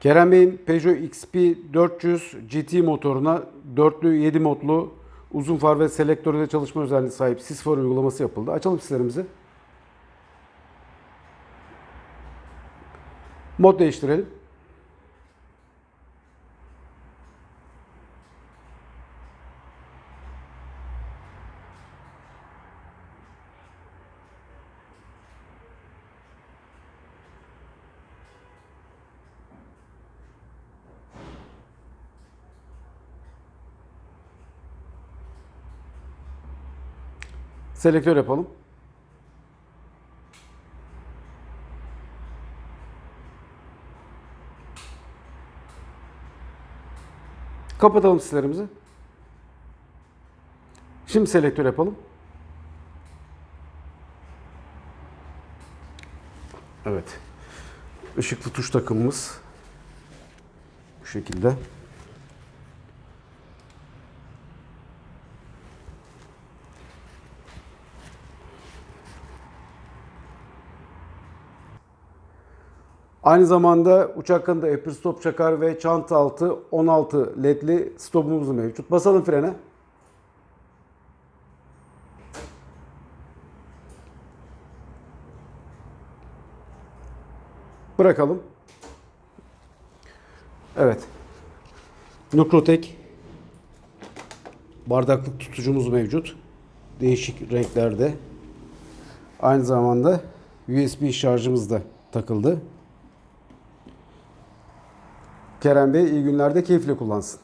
Kerem Bey'in Peugeot XP 400 GT motoruna dörtlü 7 modlu uzun far ve selektörde çalışma özelliği sahip sis far uygulaması yapıldı. Açalım sislerimizi. Mod değiştirelim. Selektör yapalım. Kapatalım sislerimizi. Şimdi selektör yapalım. Evet. Işıklı tuş takımımız bu şekilde. Aynı zamanda uçak kanında Apple Stop çakar ve çanta altı 16 ledli stopumuz mevcut. Basalım frene. Bırakalım. Evet. Nukrotek bardaklık tutucumuz mevcut. Değişik renklerde. Aynı zamanda USB şarjımız da takıldı. Kerem Bey iyi günlerde keyifle kullansın.